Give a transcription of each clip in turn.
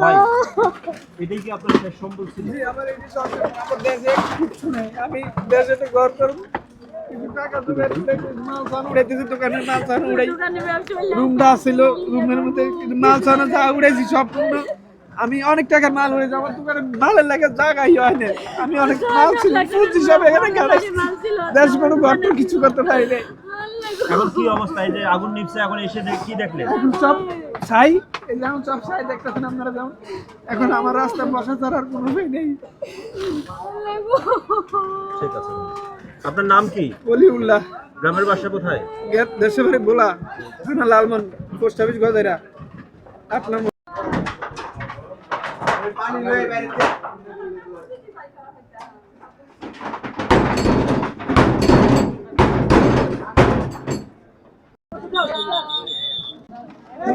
ভাই এটাই কি আপনার শেষ সম্বল ছিল? আমার এই সরকার আমার দেশে কিচ্ছু নেই। আমি দেশে তো ঘর করব। কিছু টাকা তুলে দিলে মাল সান উড়াইতেছি দোকানে মাল সান উড়াই। রুমটা ছিল রুমের মধ্যে কিন্তু মাল সান যা উড়াইছি সম্পূর্ণ আমি অনেক টাকার মাল উড়েছি আমার দোকানে মালের লাগে জায়গাই হয় না আমি অনেক মাল ছিল পুঁজি সব এখানে দেশ কোনো ঘর কিছু করতে পারি এখন কি অবস্থা? এই যে আগুন নিভছে এখন এসে দেখ- কি দেখলে সব ছাই? যেমন সব ছাই দেখতেছেন আপনারা যেমন এখন আমার রাস্তা বসা ছাড়ার কোনো উপায় নেই। ঠিক আছে আপনার নাম কি? বলি উল্লাহ গ্রামের বাসা কোথায়? গেট দেশে বাড়ি বোলা থানা লালমন পোস্ট অফিস গজাইরা। আট নম্বর।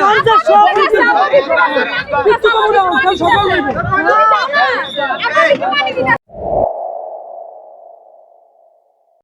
দরজা সব কিছু কিছু করব না সকাল আমি